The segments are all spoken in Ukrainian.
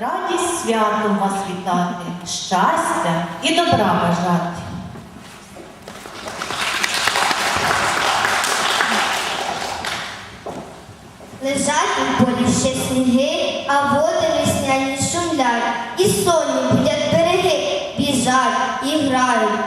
Радість святом вас вітати, щастя і добра бажати. Лежать у полі ще сніги, а води весняні шумлять, і сонні будять береги, біжать, і грають,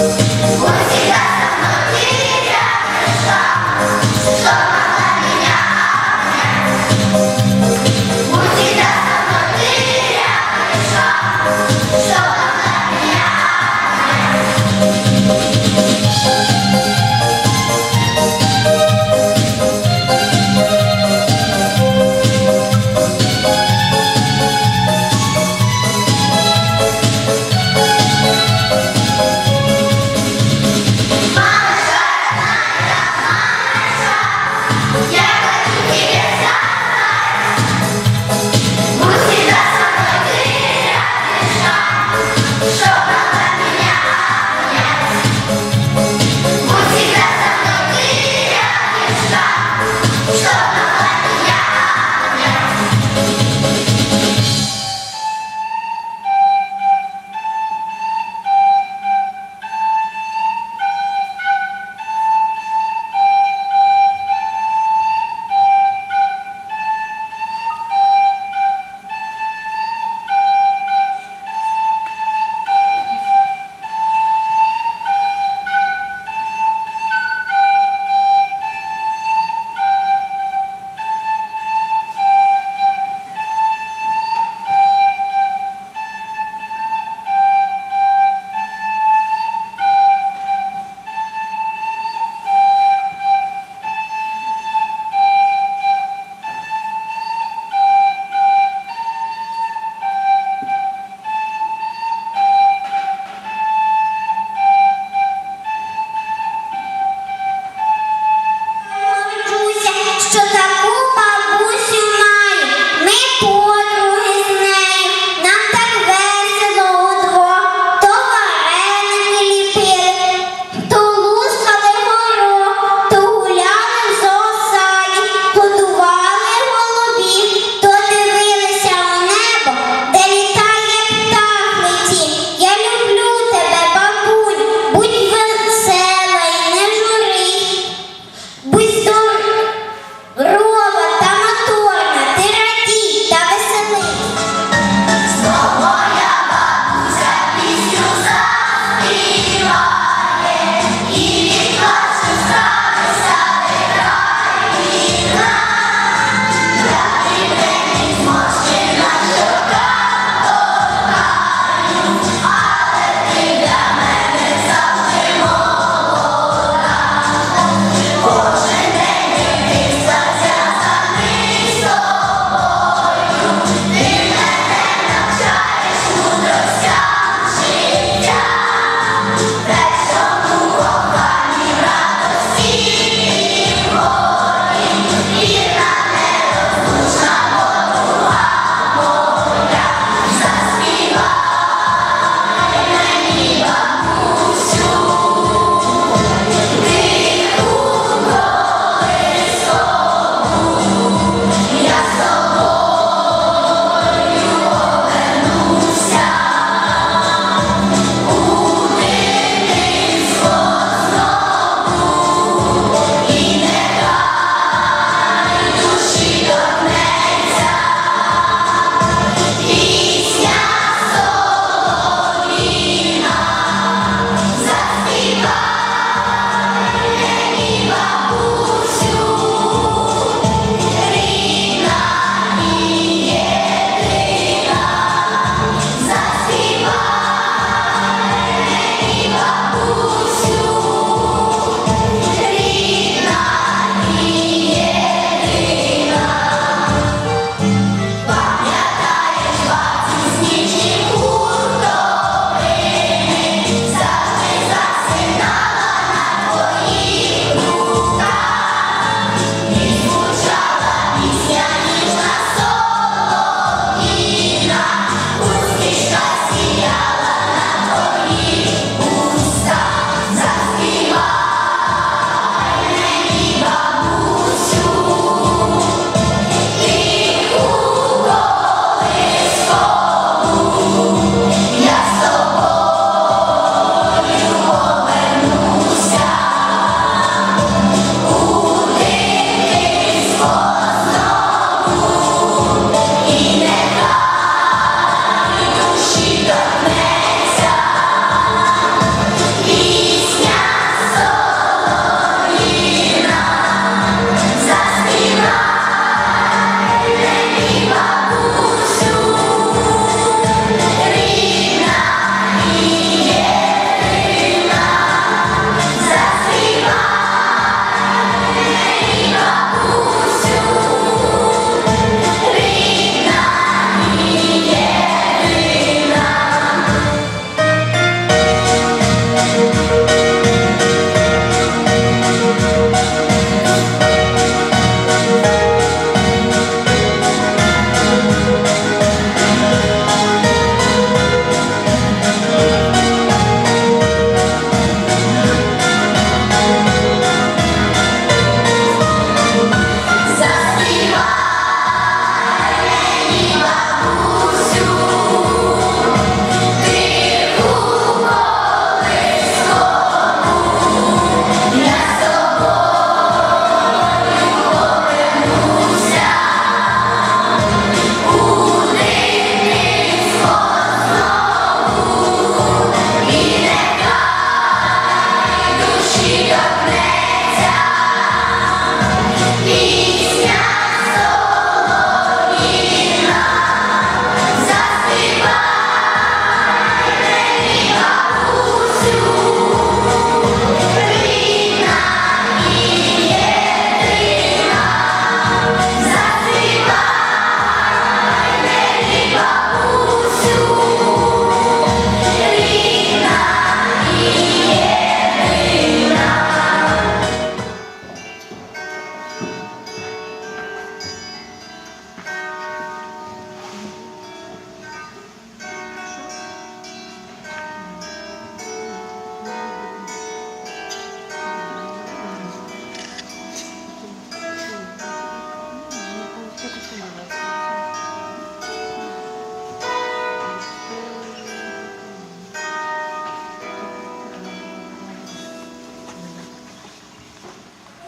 Whoa.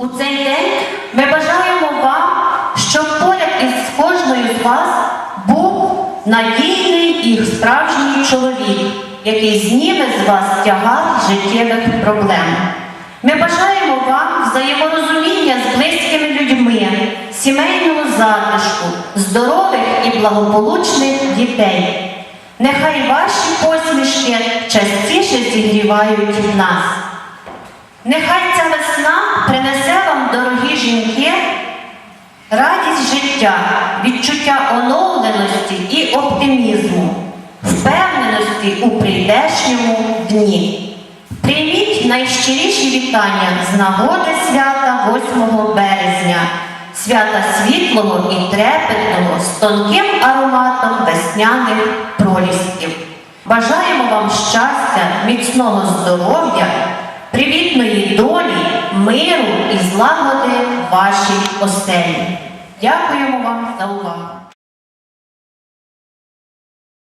У цей день ми бажаємо вам, щоб поряд із кожною з вас був надійний і справжній чоловік, який зніме з вас тягар життєвих проблем. Ми бажаємо вам взаєморозуміння з близькими людьми, сімейного затишку, здорових і благополучних дітей. Нехай ваші посмішки частіше зігрівають нас. Нехай ця весна принесе вам, дорогі жінки, радість життя, відчуття оновленості і оптимізму, впевненості у прийдешньому дні. Прийміть найщиріші вітання з нагоди свята 8 березня, свята світлого і трепетного з тонким ароматом весняних пролісків. Бажаємо вам щастя, міцного здоров'я, привітної долі, миру і злагоди вашій оселі. Дякуємо вам за увагу.